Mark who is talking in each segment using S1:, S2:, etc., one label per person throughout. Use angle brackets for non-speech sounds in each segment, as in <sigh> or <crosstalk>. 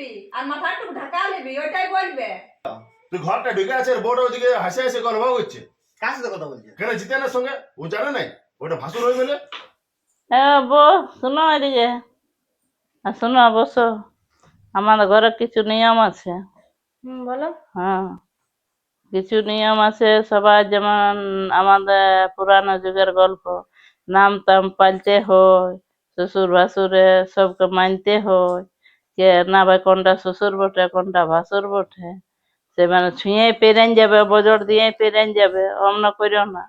S1: দিবি আর মাথা একটু ঢাকা নিবি ওইটাই বলবে।
S2: তুই ঘরটা ঢুকে আছে বউটা ওদিকে হাসে হাসে গল্প করছে
S3: কার সাথে কথা বলছে
S2: কেন জিতেনের সঙ্গে? ও জানে নাই? ওটা ভাসুর হয়ে গেলে?
S4: বউ শোনো এদিকে। আর শোনো বসো আমাদের ঘরে কিছু নিয়ম আছে।
S5: হুম বলো।
S4: হ্যাঁ কিছু নিয়ম আছে সবার যেমন আমাদের পুরানো যুগের গল্প। নাম টাম পাল্টে হয় শ্বশুর ভাসুরে সবকে মানতে হয়। কে না ভাই কোনটা শ্বশুর বটে কোনটা ভাসুর বটে? সে মানে ছুঁয়ে পেরেন যাবে বজর দিয়ে পেরেন যাবে অমন করিও না।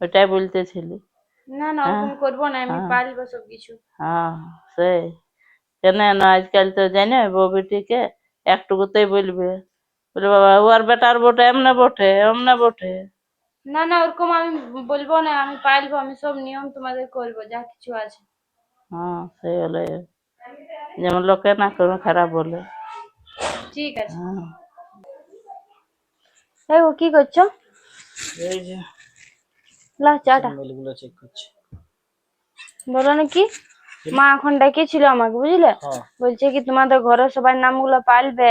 S4: ওটাই বলতেছিলি।
S5: না না ওরকম
S4: হ্যাঁ,
S5: করব না আমি। সব কিছু
S4: হ্যাঁ সেই কেন না আজকাল তো জানে বউ বেটিকে একটুকুতেই বলবে। বলে বাবা ওর বেটার বটে এমনে বটে এমনে বটে।
S5: না না ওরকম আমি বলব না আমি পারব আমি সব নিয়ম তোমাদের করব যা কিছু আছে।
S4: হ্যাঁ সেই হলে যেমন লোকে না কোনো খারাপ বলে।
S5: ঠিক আছে।
S4: হ্যাঁ।
S5: এই গো কি করছ?
S3: এই যে
S5: লা চাটা।
S3: মেলগুলো চেক করছি।
S5: বলো না কি মা এখন ডেকেছিল আমাকে বুঝলে?
S3: হ্যাঁ।
S5: বলছে কি তোমাদের ঘরে সবাই নামগুলো পালবে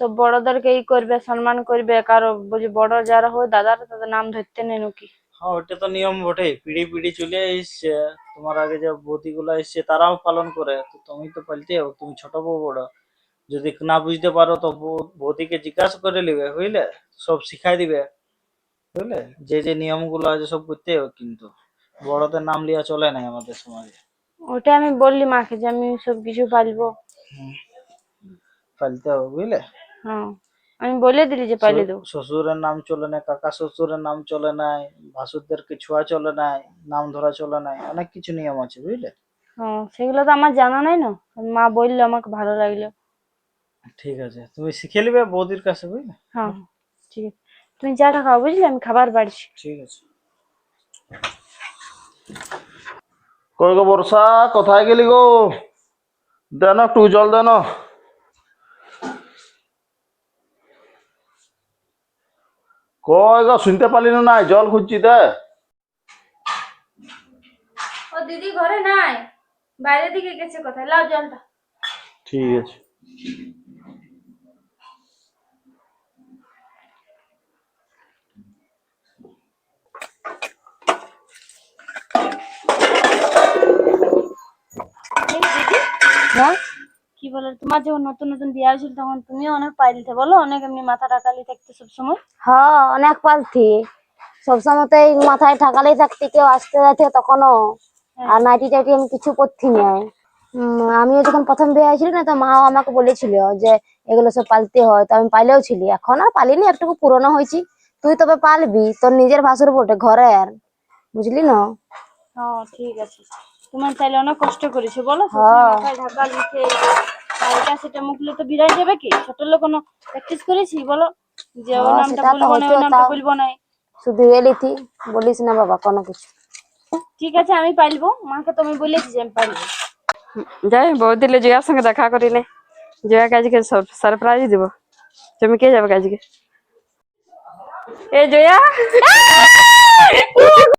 S5: সব বড়দেরকে ই করবে সম্মান করবে কারও বলছে বড় যারা হয় দাদারা তাদের নাম ধরতে নেই নাকি?
S3: হ্যাঁ ওটা তো নিয়ম বটে পিড়ি পিড়ি চলে এসছে তোমার আগে যে বৌদি গুলো এসছে তারাও পালন করে। তো তুমি তো পাল্টে যাও তুমি ছোট বউ বড়। যদি না বুঝতে পারো তো বৌদিকে জিজ্ঞাসা করে নিবে বুঝলে? সব শিখাই দিবে বুঝলে? যে যে নিয়মগুলো আছে সব করতে হবে কিন্তু। বড়দের নাম লিয়া চলে নাই আমাদের সমাজে।
S5: ওটা আমি বললি মাকে যে আমি সব কিছু পালবো।
S3: পালতে হবে বুঝলে?
S5: হ্যাঁ আমি বলে দিলি যে পাইলে দেবো।
S3: শ্বশুরের নাম চলে না কাকা শ্বশুরের নাম চলে নাই ভাসুরদেরকে ছোঁয়া চলে নাই নাম ধরা চলে নাই অনেক কিছু নিয়ম আছে বুঝলে?
S5: হ্যাঁ সেগুলো তো আমার জানা নাই না। মা বলল আমাকে ভালো লাগল।
S3: ঠিক আছে তুমি শিখে নিবে বৌদির কাছে বুঝলে?
S5: হ্যাঁ ঠিক আছে। তুমি চাটা খাও বুঝলে? আমি খাবার বাড়ছি।
S3: ঠিক আছে।
S2: কই গো বর্ষা? কোথায় গেলি গো? দেন একটু জল দেন গো শুনতে পারলি না নাই? জল খুঁজছি দে।
S5: ও দিদি ঘরে নাই? বাইরে দিকে গেছে কোথায়? লাও জলটা।
S2: ঠিক আছে।
S5: হ্যাঁ? বলে তোমার যখন নতুন নতুন বিয়ে হয়েছিল তখন তুমিও অনেক পাইলিতে বলো অনেক এমনি মাথা টাকালি থাকতে সবসময়?
S6: হ্যাঁ অনেক পালতি সবসময়তেই মাথায় ঠাকালেই থাকতে কেউ আসতে যাচ্ছে তখনও। আর নাইটি টাইটি আমি কিছু করছি নাই। আমিও যখন প্রথম বিয়ে হয়েছিল না তো মাও আমাকে বলেছিল যে এগুলো সব পালতে হয়। তো আমি পাইলেও ছিলি। এখন আর পালিনি একটু পুরনো হয়েছি। তুই তবে পালবি তোর নিজের ভাসুর বটে ঘরের। বুঝলি না?
S5: হ্যাঁ ঠিক আছে। তোমার তাইলে অনেক কষ্ট করেছ বলো
S6: হ্যাঁ।
S5: ঢাকা আর এটা সেটা মুখলে তো বিরাট যাবে কি? ছোট লোক কোনো প্র্যাকটিস করেছি? বলো। যে ও
S6: হ্যাঁ,
S5: নামটা বলব না ওই নামটা বলব না।
S6: শুধু এলিতি বলিস না বাবা কোনো কিছু।
S5: ঠিক আছে আমি পাইলবো মাকে তো আমি বলেছি যে আমি পাইলবো
S7: যাই বহুত দিলে জয়ার সঙ্গে দেখা করিলে জয়াকে আজকে সারপ্রাইজ দিব। তুমি কে যাবে আজকে এ জয়া! <laughs>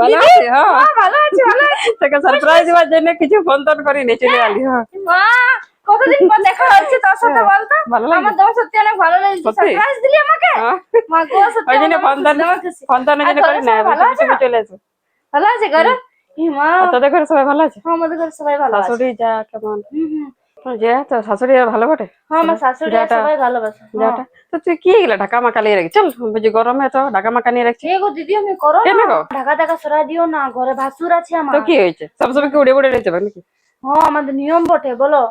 S7: ভালো আছি হ্যাঁ।
S5: ভালো আছি ভালো আছি।
S7: তোকে সারপ্রাইজ দেওয়ার জন্য কিছু ফোন টোন করিনি চলে আলি হ্যাঁ।
S5: মা কতদিন পর দেখা হচ্ছে তোর সাথে বলতো?
S7: ভালো লাগে
S5: আমার তোমার সত্যি অনেক ভালো লেগেছে। সারপ্রাইজ দিলি আমাকে?
S7: হ্যাঁ।
S5: মা গো সত্যি
S7: ওই জন্য ফোন টোন
S5: খুশি, আমার খুশি।
S7: ফোন টোনের জন্য করি না
S5: ভালো আছে
S7: চলে এসো
S5: ভালো আছে ঘরে? মা
S7: তোদের ঘরে সবাই ভালো আছে?
S5: হ্যাঁ, আমাদের ঘরে সবাই ভালো আছে।
S7: শাশুড়ি যা কেমন?
S5: হুম, হুম।
S7: তো শাশুড়ি ভালো বটে?
S5: হ্যাঁ আমার শাশুড়ি সবাই ভালোবাসে। হ্যাঁ।
S7: যাটা তো তুই কি এগুলা ঢাকা মাকা নিয়ে রাখি চল বুঝি গরমে তো ঢাকা মাকা নিয়ে রাখছি
S5: গো দিদি আমি করো
S7: কেন গো?
S5: ঢাকা ঢাকা সরাই দিও না ঘরে ভাসুর আছে আমার।
S7: তো কি হয়েছে? সবসময় কি উড়ে উড়ে রয়েছে নাকি?
S5: হ্যাঁ আমাদের নিয়ম বটে বলো।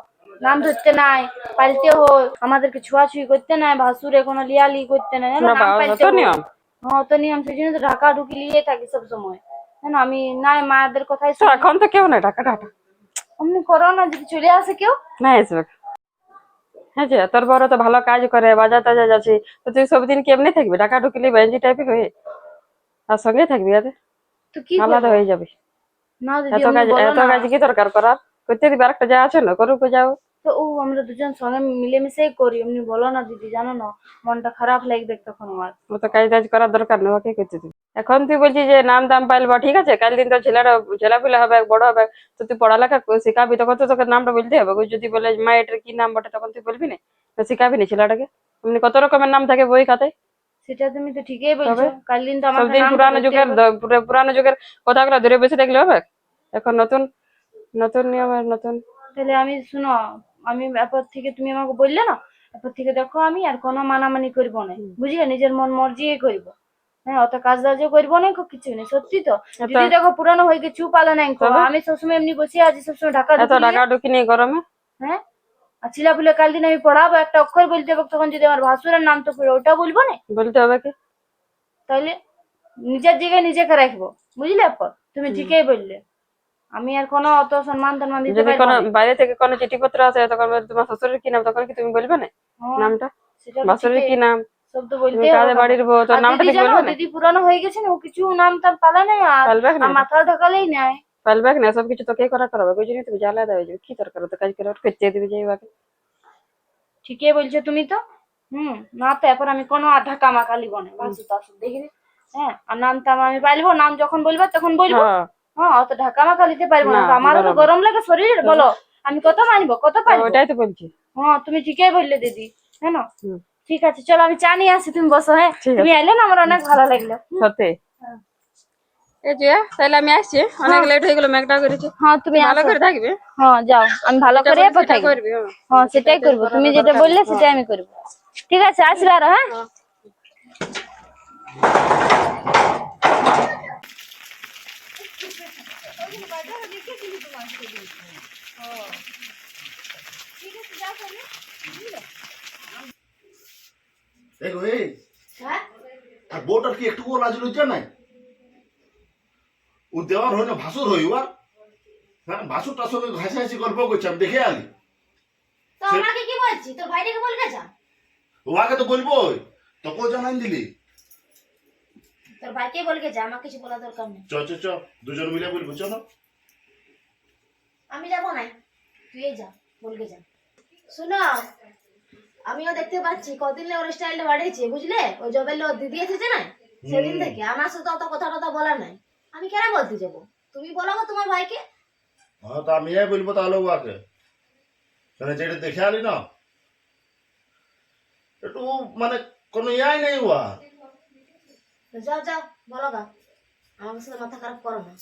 S5: নাম ধরতে নাই পালতে হয়। আমাদেরকে ছোঁয়াছুঁই করতে নাই ভাসুরে কোনো লিয়ালি করতে নাই।
S7: বাবা, তো নিয়ম।
S5: হ্যাঁ তো নিয়ম সেই জন্য তো ঢাকা ঢুকি লিয়ে থাকি সব সময়। আমি নাই মায়েদের কথাই
S7: এখন তো কেউ নাই ঢাকা ঢাকা।
S5: অমনি করো না যদি চলে আসে কেউ।
S7: না আসবে হ্যাঁ যে তোর বড় তো ভালো কাজ করে বাজার টাজার যাচ্ছে। তো তুই সবদিন কেমনে থাকবি? টাকা ঢুকলি বেঞ্জি টাইপের হয়ে? তার সঙ্গে থাকবি আরে। আলাদা হয়ে যাবে।
S5: না
S7: এত কাজ এত কাজ কি দরকার করার? করতে দিবি আরেকটা যা আছে না করুক যাও।
S5: তো ও আমরা দুজন সঙ্গে মিলেমিশেই করি। এমনি বলো না দিদি জানো না মনটা খারাপ লাগবে তখন আমার।
S7: ও তো কাজ টাজ করার দরকার নেই ওকে করতে তুই এখন তুই বলছিস যে নাম দাম পাইলবা ঠিক আছে কাল দিন তো ছেলেরা ছেলেপিলে হবে বড় হবে তো তুই পড়ালেখা শিখাবি তখন তো তোকে নামটা বলতে হবে। যদি বলে মা এটার কি নাম বটে? তখন তুই বলবি না শিখাবি না ছেলেটাকে। এমনি কত রকমের নাম থাকে বই খাতায়।
S5: সেটা তুমি তো ঠিকই বলছো। কাল দিন তো নাম
S7: পুরানো যুগের পুরানো যুগের কথাগুলো ধরে বসে দেখলে হবে? এখন নতুন নতুন নিয়মের নতুন
S5: তাহলে আমি শুনো আমি এরপর থেকে তুমি আমাকে বললে না এরপর থেকে দেখো আমি আর কোনো মানামানি করব না। বুঝলে? নিজের মন মর্জি করব। হ্যাঁ অত কাজ বাজও করব না কিছু নেই। সত্যি তো? যদি দেখো পুরানো হয়ে গিয়ে চুপ আলো নাই। আমি সবসময় এমনি বসে আছি সবসময় ঢাকা ঢুকিয়ে,
S7: ঢুকি নেই গরমে?
S5: হ্যাঁ? আর ছিলা বলে কাল দিন আমি পড়াবো একটা অক্ষর বলতে হবে তখন যদি আমার ভাসুরের নাম তো পড়ে ওটা বলব না?
S7: বলতে হবে কি?
S5: তাহলে নিজের জায়গায় নিজেকে রাখব। বুঝলে আপা তুমি ঠিকই বললে। আমি আর কোনো অত সম্মান টম্মান দিতে
S7: যদি কোনো বাইরে থেকে কোনো চিঠিপত্র আসে তখন তোমার শ্বশুরের কি নাম? তখন কি তুমি বলবে না?
S5: হ্যাঁ,
S7: নামটা?
S5: তো
S7: বাসুরের কি নাম?
S5: সব তো বলতে
S7: কাদের বাড়ির বউ?
S5: আর
S7: নামটা
S5: দিদি
S7: ঠিক বলবে না?
S5: দিদি পুরানো হয়ে গেছে না ও কিছু নাম তার পালা নাই আর
S7: পালবে
S5: মাথা ঢাকালেই নাই।
S7: পালবে না? সব কিছু করা করাবে? ওই জন্য তুমি জ্বালা দেবে কি দরকার? তো কাজ করে দিবি যাই বাকি
S5: ঠিকই বলছো তুমি তো। হুম না তো এরপর আমি কোনো আধা কামা কালি বনে বাসু তাসু দেখি হ্যাঁ আর নাম টাম আমি পাইলবো নাম যখন বলব তখন বলব।
S7: হ্যাঁ
S5: হ্যাঁ অত ঢাকা লিতে পারব না। আমারও তো গরম লাগে শরীর বলো। আমি কত মানবো কত পারব
S7: ওইটাই তো বলছি।
S5: হ্যাঁ তুমি ঠিকই বললে দিদি হ্যাঁ না? ঠিক আছে চলো আমি চা নিয়ে আসি তুমি বসো হ্যাঁ? তুমি এলে না আমার অনেক ভালো লাগল।
S7: সত্যি? এই যে তাহলে আমি আসছি। অনেক লেট হয়ে গেল মেঘটা করেছি।
S5: হ্যাঁ তুমি
S7: ভালো করে থাকবে?
S5: হ্যাঁ যাও আমি ভালো করে কথা
S7: হ্যাঁ।
S5: হ্যাঁ সেটাই করব। তুমি যেটা বললে সেটাই আমি করব। ঠিক আছে আসবে আরও হ্যাঁ।
S2: দেখো এই আর বউটার কি একটু লাজ লজ্জা নাই? ও দেওয়ার হয় না ভাসুর হই হ্যাঁ ভাসুরটার সঙ্গে হাসি হাসি গল্প করছি আমি দেখে আলি।
S6: তো আমাকে কি বলছি তোর ভাইটাকে বলবে যা
S2: ওকে তো বলব তোকেও জানাই দিলি।
S6: তোর ভাইকে বলবে যা আমার কিছু বলা দরকার নেই।
S2: চ চ চ দুজন মিলে বলব চলো।
S6: আমি যাব না তুই যা বলবে যা। শোনো আমিও দেখতে পাচ্ছি কদিন ওর স্টাইলটা বাড়িয়েছে বুঝলে? ওই জবের লোক দিদি এসেছে না সেদিন থেকে। আমার সাথে অত কথা টথা বলার নাই। আমি কেন বলতে যাব? তুমি বলো তোমার ভাইকে।
S2: হ্যাঁ তো আমি এই বলব তাহলে ওকে। মানে যেটা দেখে আলি না একটু মানে কোনো ইয়াই নেই ওয়া
S6: তো যাও যাও বলো গা। আমার সাথে মাথা খারাপ করো না।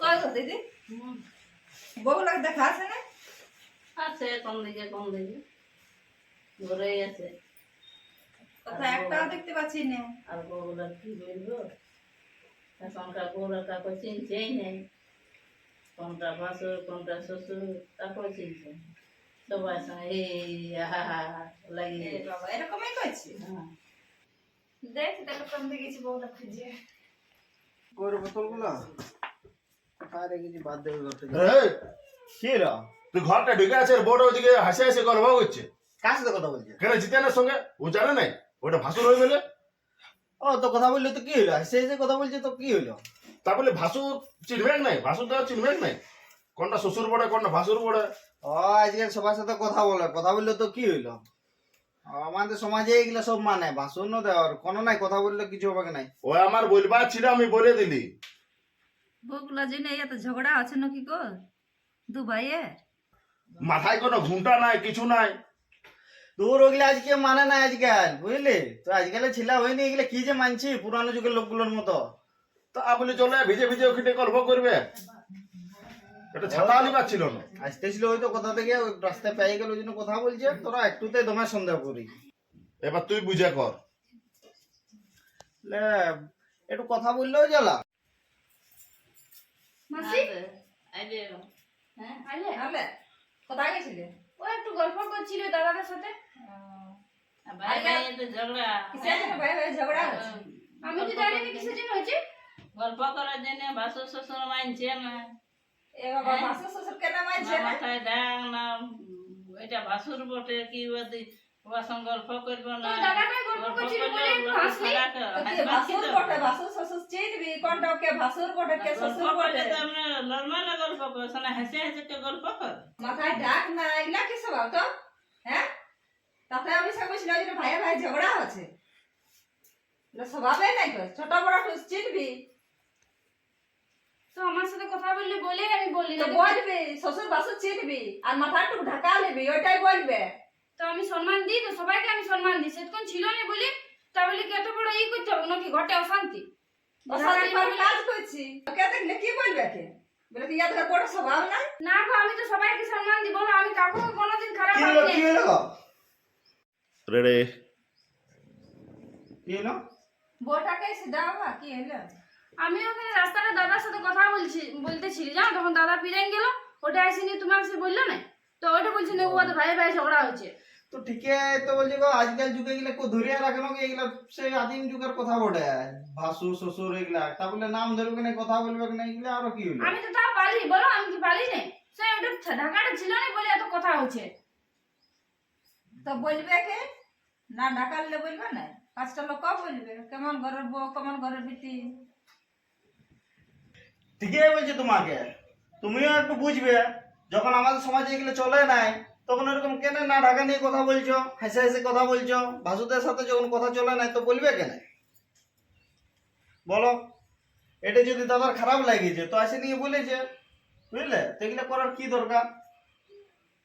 S1: কয় গো দিদি? বউ লাগে দেখা আছে না?
S4: আছে কোন দিকে কোন দিকে ঘুরেই আছে
S1: কথা একটাও দেখতে পাচ্ছি না।
S4: আর বউগুলা কি বলব? এখনকার বউরা কাউকে চিনছেই নেই। কোনটা ভাসুর কোনটা শ্বশুর কাউকে চিনছে। না। সবার সঙ্গে এই হা হা লাগিয়ে
S1: বাবা এরকমই করছি?
S4: হ্যাঁ।
S1: দেখ তাহলে কোন দিকে গেছি বউটা খুঁজে।
S8: বোতলগুলো? রেখেছি বাদ দেবে ঘর কি রা?
S2: তুই ঘরটা ঢুকে আছে আর বউটা ওইদিকে হাসি হাসি গল্প করছে
S8: কার সাথে কথা বলছে
S2: কেন জিতেনের সঙ্গে? ও জানে নাই। ওটা ভাসুর হয়ে গেলে?
S8: ও তো কথা বললে তো কি হইল সে যে কথা বলছে তো কি হইল
S2: তা বলে ভাসু চিনবে নাই? ভাসু তো চিনবে নাই? কোনটা শ্বশুর পড়ে কোনটা ভাসুর পড়ে?
S8: ও আজকাল সবার সাথে কথা বলে। কথা বললে তো কি হইল? আমাদের সমাজে এগুলো সব মানে ভাষণ দেওয়ার। কোনো নাই কথা বললে কিছু হবে নাই।
S2: ও আমার বলবার ছিল আমি বলে দিলি।
S1: বউগুলা জন্য এত ঝগড়া আছে নাকি গো? দু ভাইয়ে
S2: মাথায় কোনো ঘুমটা নাই কিছু নাই?
S8: দূর ওগুলো আজকে মানে না আজকাল বুঝলি? তো আজকালের ছিলা হয়নি এগুলো কি যে মানছি? পুরানো যুগের লোকগুলোর মতো।
S2: তা বলে চলে ভিজে ভিজে ওখানে গল্প করবে। এটা ছাতা আলি পাচ্ছিল না?
S8: আসতেছিল হয়তো কোথা থেকে রাস্তায় পেয়ে গেল জন্য কথা বলছে। তোরা একটুতে দমে সন্দেহ করি।
S2: এবার তুই বুঝে কর।
S8: লে, একটু কথা বললেও জ্বালা।
S1: মাসি?
S4: আইলে। হ্যাঁ
S1: আইলে? কোথায় গেছিলে?
S5: ও একটু গল্প করছিল দাদাদের সাথে।
S4: ভাই ভাই ঝগড়া।
S1: কিসের জন্য? ভাই ভাই ঝগড়া।
S5: আমি তো জানি না কিসের জন্য হয়েছে
S4: গল্প করার জন্য ভাসুর শ্বশুর মানছে না।
S1: এ বাবা ভাসুর শ্বশুর কেন মানছে
S4: না?
S1: না
S4: মাথায় ডাক না উম, এটা ভাসুর বটে কি বলতে ওর সঙ্গে গল্প করব না।
S5: তো দাদাটাই গল্প
S4: গল্প
S5: করছিল
S4: করলে
S5: বলে একটু
S4: ওগুলো
S5: হাসলি।
S4: খারাপ
S1: তো। কে
S4: হাসি
S1: ভাসুর
S4: তো।
S1: বটে ভাসুর শ্বশুর চিনবি কোনটা কে ভাসুর বটে কে শ্বশুর
S4: গল্প করলে
S1: বটে
S4: তো আমরা নর্মাল গল্প করব শোনা হেসে হেসে কে গল্প কর।
S1: মাথায় ডাক না এগুলা কি স্বভাব তো? হ্যাঁ? তাতে আমি সে বলছিল যে ভাই ভাই ঝগড়া হচ্ছে। স্বভাবে নাই ছোট বড় চিনবি?
S5: তো আমার সাথে কথা বললে বলে আমি বললি
S1: তো
S5: না
S1: বলবি শ্বশুর বাসুর চিনবি আর মাথায় টুক ঢাকা নিবি ওইটাই বলবে।
S5: তো আমি সম্মান দিই তো সবাইকে আমি সম্মান দিই। সেতক্ষণ ছিল না বলি তা বলি কি এত বড় ই করতে হবে? নাকি ঘটে অশান্তি?
S1: অশান্তি করে কাজ করছি। কে দেখলে কি বলবে কে বলে কি ইয়াদের বড় স্বভাব নাই
S5: না গো আমি তো সবাইকে সম্মান দিই বলো আমি কাউকে কোনোদিন খারাপ
S8: কি হলো
S5: ভাবিনি।
S8: কি হলো?
S2: রেডি।
S8: কি হলো
S1: বউটাকে এসে দাও কি হলো?
S5: আমি ওখানে রাস্তাটা দাদার সাথে কথা বলছি বলতেছিলি জানো? তখন দাদা পিরাই গেল ওটা এসে নিয়ে তুমি আমাকে বলল না? তো ওটা বলছি না ও ভাই ভাই ঝগড়া হচ্ছে।
S8: তো ঠিকই তো বলছি গো আজকাল যুগে এগুলা কো ধরিয়া রাখে না এগুলা সেই আদিম যুগের কথা বটে ভাসুর শ্বশুর এগুলা তা বলে নাম ধরবে না কথা বলবে না এগুলা আরও কি হলো?
S5: আমি তো তা পারি বলো আমি কি পারি না? সে ওটা ঢাকাটা ছিল না বলে এত কথা হচ্ছে।
S1: তো বলবে কে? না ডাকালে বলবে না? পাঁচটা লোক বলবে। কেমন ঘরের বউ কেমন ঘরের বিটি?
S8: ঠিকই বলছি তোমাকে। তুমিও একটু বুঝবে, যখন আমাদের সমাজে এগুলো চলে নাই, তখন এরকম কেন না ঢাকা নিয়ে কথা বলছো, হেসে হেসে কথা বলছো? ভাসুদের সাথে যখন কথা চলে নাই, তো বলবে কেন? বলো। এটা যদি দাদার খারাপ লাগিয়েছে তো আসে নিয়ে বলেছে। বুঝলে? তো এগুলো করার কি দরকার?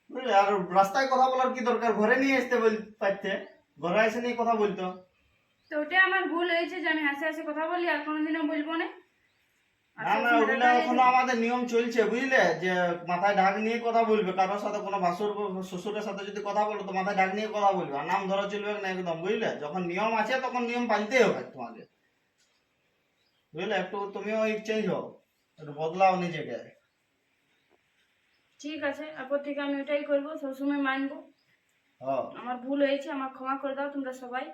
S8: বুঝলে? আর রাস্তায় কথা বলার কি দরকার? ঘরে নিয়ে আসতে বল পারতে। ঘরে এসে নিয়ে কথা বলতো।
S5: তো ওটা আমার ভুল হয়েছে যে আমি হাসি হাসি কথা বলি, আর কোনোদিনও বলব না।
S8: না না ওগুলো এখনও আমাদের নিয়ম চলছে বুঝলে? যে মাথায় ঢাক নিয়ে কথা বলবে কারোর সাথে কোনো ভাসুর শ্বশুরের সাথে যদি কথা বলো তো মাথায় ঢাক নিয়ে কথা বলবে। আর নাম ধরা চলবে না একদম বুঝলে? যখন নিয়ম আছে তখন নিয়ম পালতেই হবে তোমাকে বুঝলে? একটু তুমিও চেঞ্জ হও একটু বদলাও নিজেকে।
S5: ঠিক আছে এরপর থেকে আমি ওটাই করব সবসময় মানবো।
S8: হ্যাঁ।
S5: আমার ভুল হয়েছে আমার ক্ষমা করে দাও তোমরা সবাই।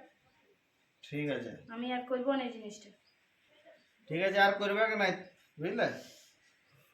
S8: ঠিক আছে।
S5: আমি আর করব না এই জিনিসটা।
S8: ঠিক আছে আর করবে না বুঝলে